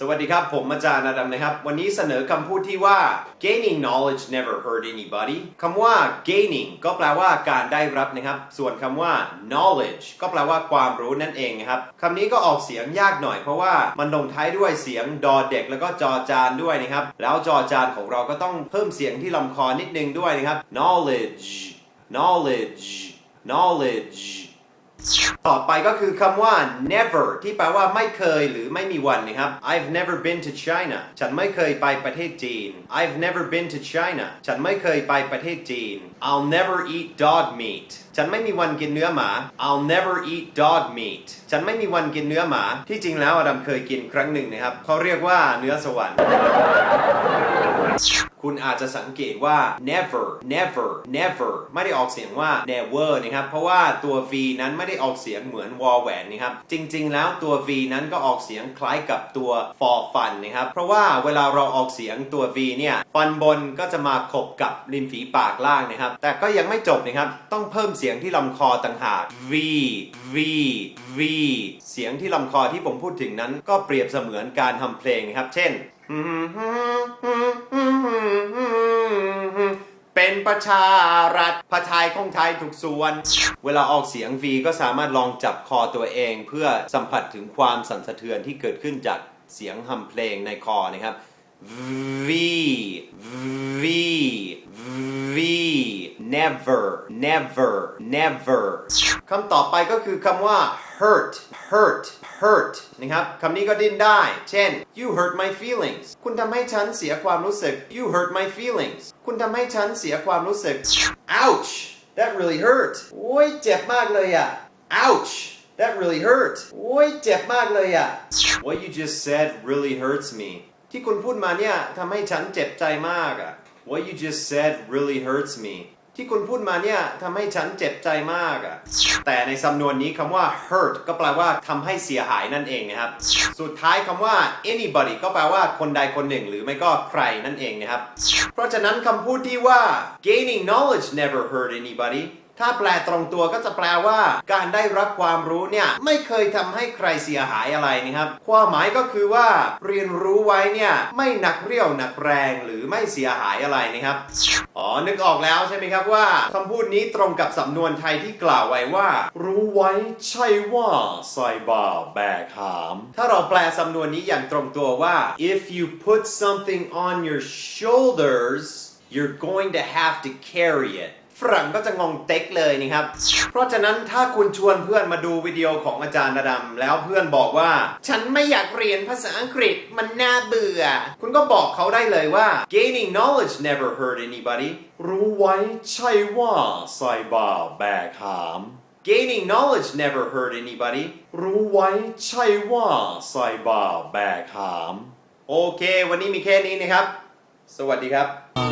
สวัสดีครับ ผมอาจารย์อดัมนะครับ วันนี้เสนอคำพูดที่ว่า gaining knowledge never hurt anybody คำว่า gaining ก็แปลว่าการได้รับนะครับ ส่วนคำว่า knowledge ก็แปลว่าความรู้นั่นเองครับคำนี้ก็ออกเสียงยากหน่อยเพราะว่ามันลงท้ายด้วยเสียงดอเด็ก แล้วก็จอจานด้วยนะครับ แล้วจอจานของเราก็ต้องเพิ่มเสียงที่ลำคอนิดนึงด้วยนะครับ knowledge knowledge knowledge ต่อไปก็คือคำว่า never ที่แปลว่าไม่เคยหรือไม่มีวันนะครับ I've never been to China ฉันไม่เคยไปประเทศจีน I've never been to China ฉันไม่เคยไปประเทศจีน I'll never eat dog meat ฉันไม่มีวันกินเนื้อหมา I'll never eat dog meat ฉันไม่มีวันกินเนื้อหมา ที่จริงแล้วอดัมเคยกินครั้งหนึ่งนะครับเขาเรียกว่าเนื้อสวรรค์คุณอาจจะสังเกตว่า never never never ไม่ได้ออกเสียงว่า never นะครับ เพราะว่าตัว v นั้นไม่ได้ออกเสียงเหมือนวอแหวนนะครับ จริงๆ แล้วตัว v นั้นก็ออกเสียงคล้ายกับตัว for fun นะครับ เพราะว่าเวลาเราออกเสียงตัว v เนี่ย ฟันบนก็จะมาขบกับริมฝีปากล่างนะครับ แต่ก็ยังไม่จบนะครับ ต้องเพิ่มเสียงียงที่ลำคอต่างหาก v v v เสียงที่ลำคอที่ผมพูดถึงนั้น ก็เปรียบเสมือนการทำเพลงครับ เช่น เป็นประชารัฐพระไทยของไทยทุกส่วน เวลาออกเสียง V ก็สามารถลองจับคอตัวเอง เพื่อสัมผัสถึงความสั่นสะเทือนที่เกิดขึ้นจากเสียงทำเพลงในคอนะครับ V V V never never never คำต่อไปก็คือคำว่า hurt hurt hurt นะครับคำนี้ก็ดิ้นได้ เช่น you hurt my feelings คุณทำให้ฉันเสียความรู้สึก you hurt my feelings คุณทำให้ฉันเสียความรู้สึก ouch that really hurt โอ้ยเจ็บมากเลยอะ ouch that really hurt โอ้ยเจ็บมากเลยอะ what you just said really hurts me ที่คุณพูดมาเนี่ยทำให้ฉันเจ็บใจมากอะ what you just said really hurts me ที่คุณพูดมาเนี่ยทำให้ฉันเจ็บใจมากอะแต่ในสำนวนนี้คำว่า hurt ก็แปลว่าทำให้เสียหายนั่นเองนะครับ สุดท้ายคำว่า anybody ก็แปลว่าคนใดคนหนึ่ง หรือไม่ก็ใครนั่นเองนะครับ เพราะฉะนั้นคำพูดที่ว่า gaining knowledge never hurt anybody ถ้าแปลตรงตัวก็จะแปลว่าการได้รับความรู้เนี่ยไม่เคยทำให้ใครเสียหายอะไรนะครับ ความหมายก็คือว่าเรียนรู้ไว้เนี่ยไม่หนักเรี่ยวหนักแรงหรือไม่เสียหายอะไรนะครับ อ๋อ นึกออกแล้วใช่ไหมครับว่าคำพูดนี้ตรงกับสำนวนไทยที่กล่าวไว้ว่า รู้ไว้ใช่ว่าใส่บ่าแบกหาม ถ้าเราแปลสำนวนนี้อย่างตรงตัวว่า if you put something on your shoulders you're going to have to carry it ฝรั่งก็จะงงเต็กเลยนะครับ เพราะฉะนั้นถ้าคุณชวนเพื่อนมาดูวิดีโอของอาจารย์ระดำแล้วเพื่อนบอกว่า ฉันไม่อยากเรียนภาษาอังกฤษมันน่าเบื่อ คุณก็บอกเขาได้เลยว่า gaining knowledge never hurt anybody รู้ไว้ใช่ว่าใส่บ่าแบกหาม gaining knowledge never hurt anybody รู้ไว้ใช่ว่าใส่บ่าแบกหาม โอเค วันนี้มีแค่นี้นะครับ สวัสดีครับ